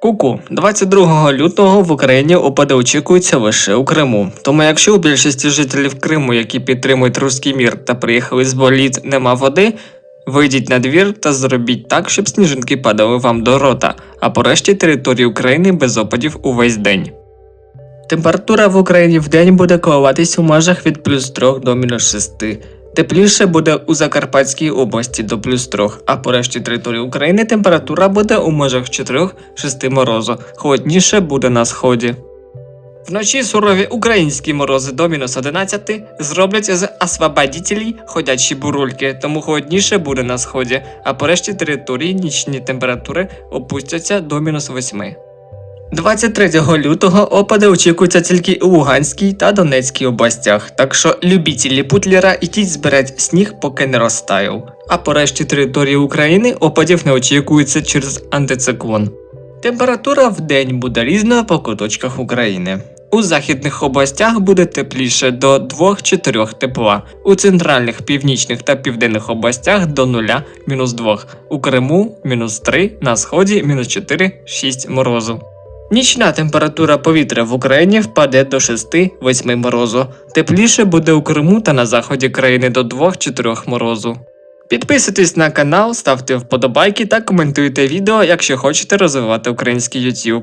Куку, 22 лютого в Україні опади очікуються лише у Криму. Тому якщо у більшості жителів Криму, які підтримують руський мір та приїхали з боліт, нема води, вийдіть на двір та зробіть так, щоб сніжинки падали вам до рота, а по решті території України без опадів увесь день. Температура в Україні в день буде коливатись у межах від плюс 3 до мінус 6. Тепліше буде у Закарпатській області до плюс 3, а по решті території України температура буде у межах 4-6 морозу. Холодніше буде на сході. Вночі сурові українські морози до мінус 11 зроблять з освободітелей ходячі бурульки, тому холодніше буде на сході, а по решті території нічні температури опустяться до мінус 8. 23 лютого опади очікуються тільки у Луганській та Донецькій областях, так що любітелі путлера ідіть збирать сніг, поки не розтаяв. А по решті території України опадів не очікується через антициклон. Температура в день буде різною по куточках України. У західних областях буде тепліше до 2-4 тепла, у центральних, північних та південних областях до 0 мінус 2, у Криму мінус 3, на сході мінус 4-6 морозу. Нічна температура повітря в Україні впаде до 6-8 морозу. Тепліше буде у Криму та на заході країни до 2-4 морозу. Підписуйтесь на канал, ставте вподобайки та коментуйте відео, якщо хочете розвивати український YouTube.